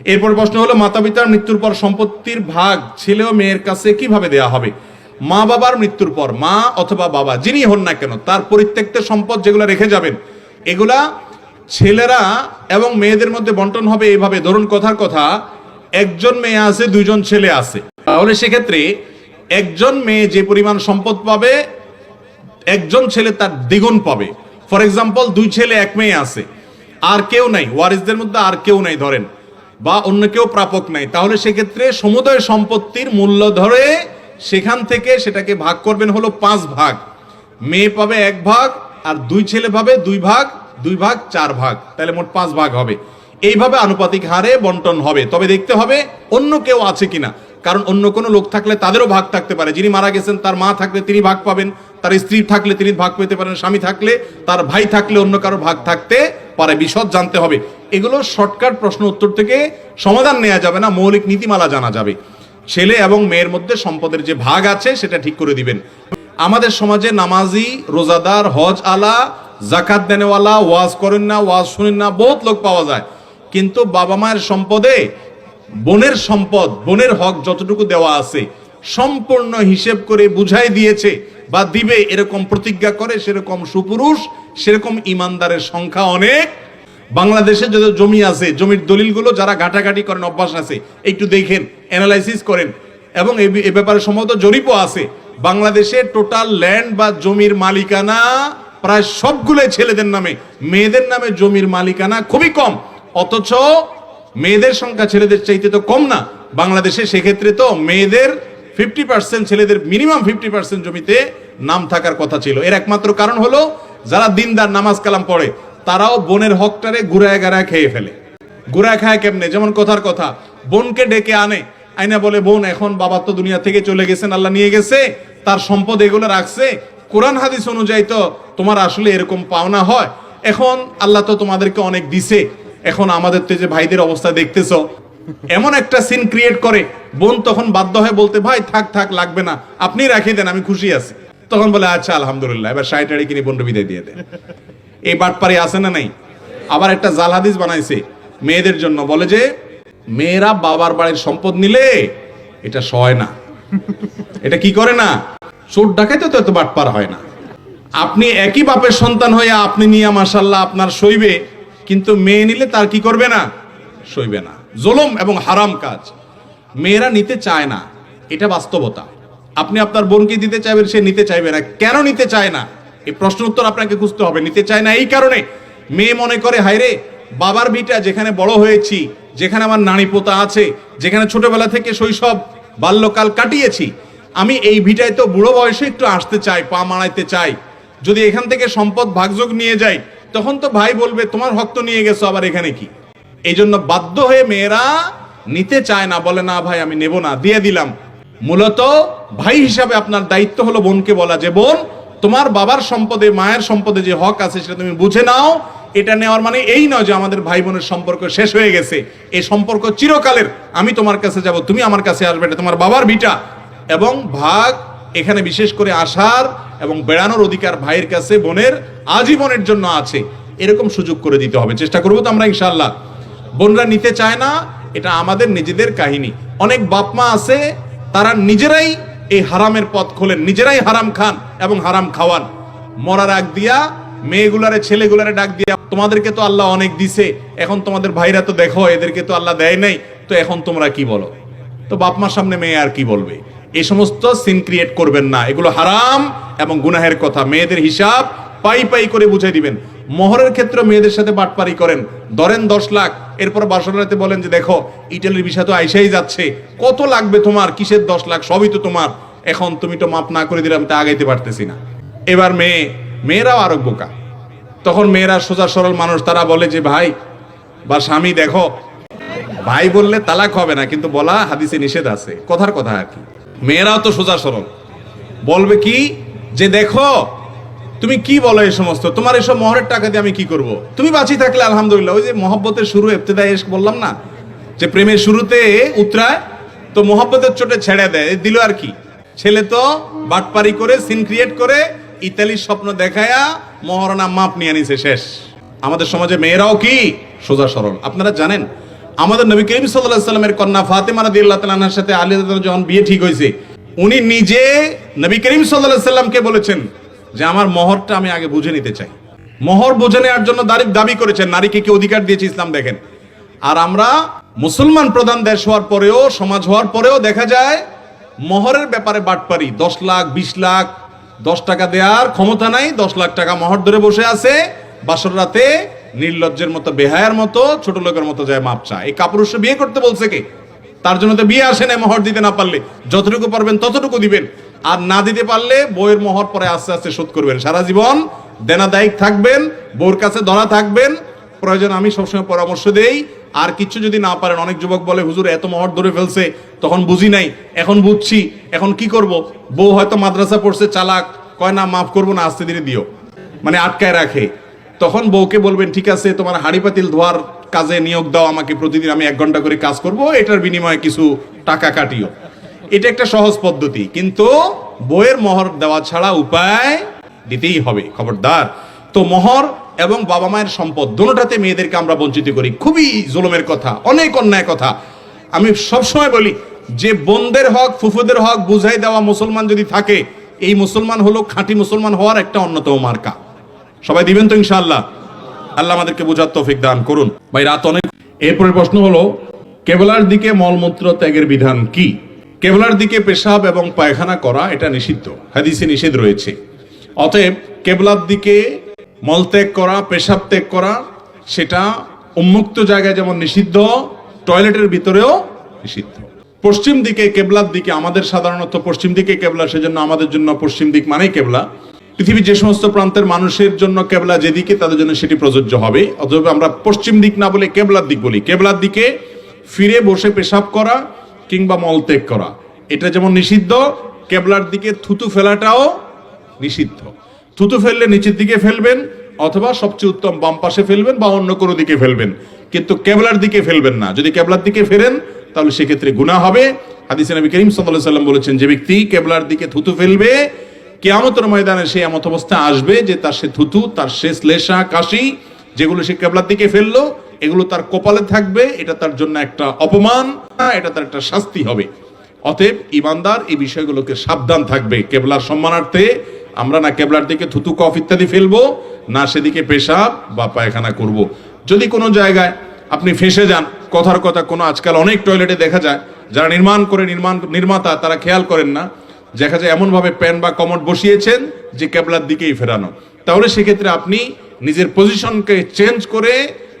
এরপর প্রশ্ন হলো মাতা পিতার মৃত্যুর পর সম্পত্তির ভাগ ছেলে ও মেয়ের কাছে কীভাবে দেয়া হবে? মা বাবার মৃত্যুর পর, মা অথবা বাবা, যিনি হন না কেন, তার পরিত্যক্ত সম্পদ যেগুলো রেখে যাবেন, এগুলা ছেলেরা এবং মেয়েদের মধ্যে বন্টন হবে এইভাবে ধরুন, কথার কথা, একজন মেয়ে আছে, দুইজন ছেলে আছে। তাহলে সেক্ষেত্রে একজন মেয়ে যে পরিমাণ সম্পদ পাবে, একজন ছেলে তার দ্বিগুণ পাবে। ফর এক্সাম্পল দুই ছেলে, এক মেয়ে আছে। আর কেউ নাই, ওয়ারিসদের মধ্যে আর কেউ নাই, ধরেন। বা অন্য কেউ প্রাপক নাই, তাহলে সেক্ষেত্রে সমুদয় সম্পত্তির মূল্য ধরে সেখান থেকে সেটাকে ভাগ করবেন হলো পাঁচ ভাগ। মেয়ে পাবে এক ভাগ আর দুই ছেলে পাবে দুই ভাগ দুই ভাগ চার ভাগ, তাহলে মোট পাঁচ ভাগ হবে। এইভাবে আনুপাতিক হারে বন্টন হবে। তবে দেখতে হবে, অন্য কেউ আছে কিনা? কারণ অন্য কোনো লোক থাকলে তাদেরও ভাগ থাকতে পারে। যিনি মারা গেছেন, তার মা থাকলে তিনি ভাগ পাবেন, তার স্ত্রী থাকলে তিনি ভাগ পেতে পারেন, স্বামী থাকলে তার ভাই থাকলে অন্য কারও ভাগ থাকতে পারে। বিশদ জানতে হবে। এগুলো শর্টকাট প্রশ্ন উত্তর থেকে সমাধান নেওয়া যাবে না, মৌলিক নীতিমালা জানা যাবে। ছেলে এবং মেয়ের মধ্যে সম্পদের যে ভাগ আছে, সেটা ঠিক করে দিবেন। আমাদের সমাজে নামাজি, রোজাদার, হজ আলা জাকাত দেনেওয়ালা, ওয়াজ করেন না, ওয়াজ শুনেন না, বহুত লোক পাওয়া যায়। কিন্তু বাবা মায়ের সম্পদে বোনের সম্পদ, বোনের হক যতটুকু দেওয়া আছে, সম্পূর্ণ হিসেব করে বুঝাই দিয়েছে বা দিবে, এরকম প্রতিজ্ঞা করে, সেরকম সুপুরুষ, সেরকম ইমানদারের সংখ্যা অনেক। বাংলাদেশে যত জমি আছে, জমির দলিলগুলো যারা ঘাটাঘাটি করেন, অভ্যাস আছে, একটু দেখেন অ্যানালাইসিস করেন। এবং এ ব্যাপারে সম্ভবত জরিপও আছে। বাংলাদেশে টোটাল ল্যান্ড বা জমির মালিকানা প্রায় সবগুলোই ছেলেদের নামে। মেয়েদের নামে জমির মালিকানা খুবই কম। অথচ মেয়েদের সংখ্যা ছেলেদের চাইতে তো কম না। বাংলাদেশে সেক্ষেত্রে তো মেয়েদের ফিফটি পার্সেন্ট ছেলেদের মিনিমাম ফিফটি পার্সেন্ট জমিতে নাম থাকার কথা ছিল। এর একমাত্র কারণ হলো, যারা দিনদার নামাজ কালাম পড়ে তারাও বোনের হকটারে গুড়ায় গাড়ায় খেয়ে ফেলে। ঘুরায় খায় কেমনে? যেমন কথার কথা, বোনকে ডেকে আনে। আইনা বলে, বোন, এখন বাবা তো দুনিয়া থেকে চলে গেছেন, আল্লাহ নিয়ে গেছে, তার সম্পদ এগুলো রাখছে। কোরআন, হাদিস অনুযায়ী তো তোমার আসলে এরকম পাওনা হয়। এখন আল্লাহ তো তোমাদেরকে অনেক দিছে। এখন আমাদের তো যে ভাইদের অবস্থা দেখতেছ, এমন একটা সিন ক্রিয়েট করে। বোন তখন বাধ্য হয়ে বলতে, ভাই, থাক থাক, লাগবে না। আপনি রাখিয়ে দেন, আমি খুশি আছি। তখন বলে আচ্ছা আলহামদুলিল্লাহ। এবার আড়ি কিনে বোন বিদায় দিয়ে দেন এই বাটপারি আছে না নাই? আবার একটা জাল হাদিস বানাইছে, মেয়েদের জন্য। বলে যে, মেয়েরা বাবার বাড়ির সম্পদ নিলে এটা সয় না। এটা কি করে না? চোর ডাকাইতে তো এত বাটপার হয় না। আপনি একই বাপের সন্তান হয়ে আপনি নিয়ে মাসাল্লাহ আপনার সইবে, কিন্তু মেয়ে নিলে তার কি করবে না? সইবে না। জুলুম এবং হারাম কাজ। মেয়েরা নিতে চায় না। এটা বাস্তবতা। আপনি আপনার বোনকে দিতে চাইবেন, সে নিতে চাইবে না। কেন নিতে চায় না? এই প্রশ্ন উত্তর আপনাকে খুঁজতে হবে। নিতে চায় না এই কারণে। মেয়ে মনে করে হাইরে বাবার ভিটা যেখানে বড় হয়েছি, যেখানে আমার নানি পোতা আছে, যেখানে ছোটবেলা থেকে শৈশব বাল্যকাল কাটিয়েছি, আমি এই ভিটায় তো বুড়ো বয়সে একটু আসতে চাই, পা মারাইতে চাই। যদি এখান থেকে সম্পদ ভাগযোগ নিয়ে যাই, তখন তো ভাই বলবে, তোমার হক তো নিয়ে গেছো আবার এখানে কি? এই জন্য বাধ্য হয়ে মেয়েরা নিতে চায় না, বলে, না ভাই, আমি নেব না। দিয়ে দিলাম। মূলত ভাই হিসাবে আপনার দায়িত্ব হলো বোনকে বলা যে, বোন তোমার বাবার সম্পদে, মায়ের সম্পদে যে হক আছে সেটা তুমি বুঝে নাও। এটা নেওয়ার মানে এই নয় যে আমাদের ভাই বোনের সম্পর্ক শেষ হয়ে গেছে। এই সম্পর্ক চিরকালের। আমি তোমার কাছে যাব, তুমি আমার কাছে আসবে, এটা তোমার বাবার ভিটা। এবং ভাগ এখানে বিশেষ করে আসার এবং বেড়ানোর অধিকার ভাইয়ের কাছে, বোনের আজীবনের জন্য আছে। এরকম সুযোগ করে দিতে হবে। চেষ্টা করব তো আমরা ইনশাল্লাহ বোনরা নিতে চায় না, এটা আমাদের নিজেদের কাহিনী। অনেক বাপমা আছে, তারা নিজেরাই এই হারামের পথ খোলেন। নিজেরাই হারাম খান এবং হারাম খাওয়ান। মরার আগ দিয়া মেয়েগুলারে, ছেলেগুলারে ডাক দিয়া, তোমাদেরকে তো আল্লাহ অনেক দিছে, এখন তোমাদের ভাইরা তো দেখো, এদেরকে তো আল্লাহ দেয় নাই, তো এখন তোমরা কি বলো? তো বাপ মার সামনে মেয়ে আর কি বলবে? এই সমস্ত সিন ক্রিয়েট করবেন না। এগুলো হারাম এবং গুনাহের কথা। মেয়েদের হিসাব পাই পাই করে বুঝাই দিবেন। মোহরের ক্ষেত্রে মেয়েদের সাথে বাটপারি করেন। ধরেন দশ লাখ এরপর বাসরাতে বলেন যে, দেখো, ইটালির বিষয় তো আইসাই যাচ্ছে। কত লাগবে তোমার? কিসের দশ লাখ? সবই তো তোমার। এখন তুমি তো মাপ না করে দিলে আমি তা আগাইতে পারতেছি না। এবার মেয়ে, মেয়েরাও আরও বোকা। তখন মেয়েরা সোজা সরল মানুষ, তারা বলে যে, ভাই, বা স্বামী, দেখো, ভাই বললে তালাক হবে না, কিন্তু বলা হাদিসে নিষেধ আছে। কথার কথা আর কি। মেয়েরাও তো সোজা সরল। বলবে কি? যে, দেখো তুমি কি বলো এই সমস্ত? তোমার এসব মহরের টাকা দিয়ে আমি কি করব? তুমি বাঁচি থাকলে আলহামদুলিল্লাহ। ওই যে মহব্বতের শুরু এফতেদায় এসে বললাম না? যে প্রেমের শুরুতে উতরায় তো মহব্বতের চোটে ছেড়ে দেয়। দিল আর কি? ছেলে তো বাটপারি করে সিন ক্রিয়েট করে, ইতালির স্বপ্ন দেখায়া মহারণা মাপ নিয়ে নিছে, শেষ। আমাদের সমাজে মেয়েরাও কি? সোজা সরল। আপনারা জানেন, আমাদের নবী করিম সাল্লাহ সাল্লামের কন্যা ফাতেমা রাদি আল্লাহ তালাহার সাথে আলী যখন বিয়ে ঠিক হয়েছে উনি নিজে নবী করিম সাল্লাহ সাল্লামকে বলেছেন যে আমার মহরটা আমি আগে বুঝে নিতে চাই। মহর বুঝে নেওয়ার জন্য দাবি দাবি করেছেন, নারীকে কি অধিকার দিয়েছে ইসলাম দেখেন। আর আমরা মুসলমান প্রধান দেশ হওয়ার পরেও, সমাজ হওয়ার পরেও দেখা যায়, মহরের ব্যাপারে বাটপারি, দশ লাখ, বিশ লাখ, দশ টাকা দেওয়ার ক্ষমতা নাই, দশ লাখ টাকা মহর ধরে বসে আছে, বাসর রাতে নির্লজ্জের মতো, বেহায়ার মতো, ছোট লোকের মতো যায় মাপ চা এই কাপুরুষ বিয়ে করতে বলছে কে? তার জন্য তো বিয়ে আসে না মহর দিতে না পারলে। যতটুকু পারবেন ততটুকু দিবেন। আর না দিতে পারলে বইয়ের মহর পরে আস্তে আস্তে শোধ করবেন। সারা জীবন দেনাদায়িক থাকবেন, বউর কাছে ধরা থাকবেন। প্রয়োজন আমি সবসময় পরামর্শ দেই। আর কিছু যদি না পারেন, অনেক যুবক বলে, হুজুর, এত মহর ধরে ফেলছে, তখন বুঝি নাই, এখন বুঝছি, এখন কি করব? বউ হয়তো মাদ্রাসা পড়ছে, চালাক, কয়, না, মাফ করব না, আস্তে ধীরে দিও। মানে আটকায় রাখে। তখন বউকে বলবেন, ঠিক আছে, তোমার হাড়ি পাতিল ধোয়ার কাজে নিয়োগ দাও আমাকে প্রতিদিন, আমি এক ঘণ্টা করে কাজ করব। এটার বিনিময়ে কিছু টাকা কাটিও। এটা একটা সহজ পদ্ধতি, কিন্তু বইয়ের মোহর দেওয়া ছাড়া উপায় দিতেই হবে, খবরদার। তো মোহর এবং বাবা মায়ের সম্পদ দুটাতে মেয়েদেরকে আমরা বঞ্চিত করি, খুবই জুলুমের কথা, অনেক অন্যায় কথা। আমি সবসময় বলি, যে বোনদের হক, ফুফুদের হক বুঝাই দেওয়া মুসলমান যদি থাকে, এই মুসলমান হলো খাঁটি মুসলমান হওয়ার একটা অন্যতম মার্কা। সবাই দিবেন তো ইনশাআল্লাহ? আল্লাহ আমাদেরকে বোঝার তৌফিক দান করুন। ভাই, রাত অনেক এরপরে প্রশ্ন হলো, কেবলার দিকে মলমূত্র ত্যাগের বিধান কি? কেবলার দিকে পেশাব এবং পায়খানা করা এটা নিষিদ্ধ। হাদিসে নিষেধ রয়েছে। অতএব কেবলার দিকে মলত্যাগ করা, পেশাব ত্যাগ করা, সেটা উন্মুক্ত জায়গায় যেমন নিষিদ্ধ, টয়লেটের ভিতরেও নিষিদ্ধ। পশ্চিম দিকে কেবলার দিকে আমাদের সাধারণত পশ্চিম দিকে কেবলা, সেজন্য আমাদের জন্য পশ্চিম দিক মানেই কেবলা। পৃথিবীর যে সমস্ত প্রান্তের মানুষের জন্য কেবলা যেদিকে, তাদের জন্য সেটি প্রযোজ্য হবে। অথবা আমরা পশ্চিম দিক না বলে কেবলার দিক বলি। কেবলার দিকে ফিরে বসে পেশাব করা কিংবা মলত্যাগ করা। এটা যেমন নিষিদ্ধ, কেবলার দিকে থুতু ফেলাটাও নিষিদ্ধ। থুতু ফেললে নিচের দিকে ফেলবেন, অথবা সবচেয়ে উত্তম বাম পাশে ফেলবেন বা অন্য কোনো দিকে ফেলবেন। কিন্তু কেবলার দিকে ফেলবেন না। যদি কেবলার দিকে ফেরেন, তাহলে সেক্ষেত্রে গুনাহ হবে। হাদিস নবী করিম সাল্লাল্লাহু সাল্লাম বলেছেন, যে ব্যক্তি কেবলার দিকে থুতু ফেলবে, কেয়ামতের ময়দানে সে এমত অবস্থা আসবে যে তার সে থুতু, তার শেষ লেশা কাশি, যেগুলো সে কেবলার দিকে ফেলল এগুলো তার কপালে থাকবে, এটা তার জন্য একটা অপমান, এটা তার একটা শাস্তি হবে। অতএব ইমানদার এই বিষয়গুলোকে সাবধান থাকবে। কেবলার সম্মানার্থে আমরা না কেবলার দিকে থুতু, কফ ইত্যাদি ফেলব, না সেদিকে পেশাব বা পায়খানা করব। যদি কোনো জায়গায় আপনি ফেসে যান, কথার কথা কোনো আজকাল অনেক টয়লেটে দেখা যায়, যারা নির্মাণ করে নির্মাণ, নির্মাতা, তারা খেয়াল করেন না, দেখা যায় এমনভাবে প্যান বা কমট বসিয়েছেন যে কেবলার দিকেই ফেরানো। তাহলে সেক্ষেত্রে আপনি নিজের পজিশনকে চেঞ্জ করে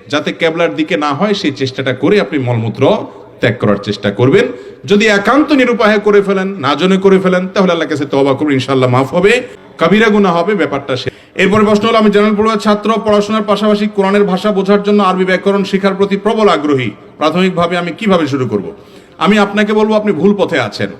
যাতে কেবলার দিকে না হয়, সেই চেষ্টাটা করে আপনি মলমূত্র ত্যাগ করার চেষ্টা করবেন। যদি একান্ত নিরুপায় করে ফেলেন, না জনে করে ফেলেন, তাহলে আল্লাহ কাছে তবা করুন ইনশাল্লাহ মাফ হবে। কবিরা গুণা হবে, ব্যাপারটা সে। এরপরে প্রশ্ন হলো, আমি জেনারেল পড়ুয়ার ছাত্র, পড়াশোনার পাশাপাশি কোরআনের ভাষা বোঝার জন্য আরবি ব্যাকরণ শেখার প্রতি প্রবল আগ্রহী। প্রাথমিকভাবে আমি কীভাবে শুরু করব? আমি আপনাকে বলব, আপনি ভুল পথে আছেন।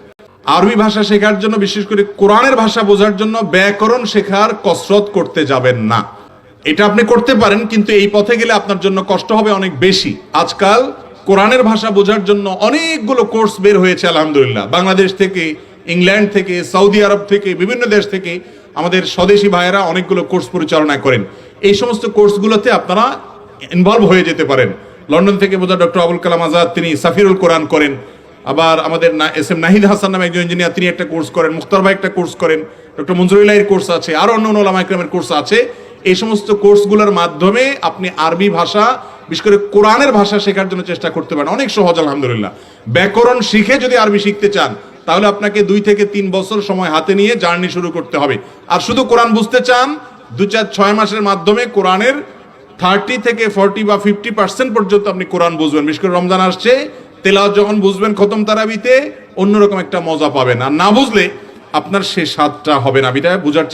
আরবি ভাষা শেখার জন্য, বিশেষ করে কোরআনের ভাষা বোঝার জন্য ব্যাকরণ শেখার কসরত করতে যাবেন না। এটা আপনি করতে পারেন, কিন্তু এই পথে গেলে আপনার জন্য কষ্ট হবে অনেক বেশি। আজকাল কোরআনের ভাষা বোঝার জন্য অনেকগুলো কোর্স বের হয়েছে, আলহামদুলিল্লাহ। বাংলাদেশ থেকে, ইংল্যান্ড থেকে, সৌদি আরব থেকে, বিভিন্ন দেশ থেকে আমাদের স্বদেশি ভাইয়েরা অনেকগুলো কোর্স পরিচালনা করেন। এই সমস্ত কোর্সগুলোতে আপনারা ইনভলভ হয়ে যেতে পারেন। লন্ডন থেকে বোঝা ডক্টর আবুল কালাম আজাদ, তিনি সাফিরুল কোরআন করেন। আবার আমাদের না, এস এম নাহিদ হাসান নামে একজন ইঞ্জিনিয়ার, তিনি একটা কোর্স করেন, মুখতার ভাই একটা কোর্স করেন, ডক্টর মঞ্জুরুল্লাহের কোর্স আছে, আরও অন্য অন্য ওলামাইকরামের কোর্স আছে। এই সমস্ত কোর্সগুলোর মাধ্যমে আপনি আরবি ভাষা, বিশেষ করে কোরআনের ভাষা শেখার জন্য চেষ্টা করতে পারেন। অনেক সহজ, আলহামদুলিল্লাহ। ব্যাকরণ শিখে যদি আরবি শিখতে চান, তাহলে আপনাকে দুই থেকে তিন বছর সময় হাতে নিয়ে জার্নি শুরু করতে হবে। আর শুধু কোরআন বুঝতে চান, দু চার, ছয় মাসের মাধ্যমে কোরআনের থার্টি থেকে ফর্টি বা ফিফটি পার্সেন্ট পর্যন্ত আপনি কোরআন বুঝবেন। বিশেষ করে রমজান আসছে, তেলাওয়াত যখন বুঝবেন খতম তারাবিতে, অন্যরকম একটা মজা পাবেন। আর না বুঝলে আপনার সে স্বাদটা হবে না। বিদায়, বোঝার চেষ্টা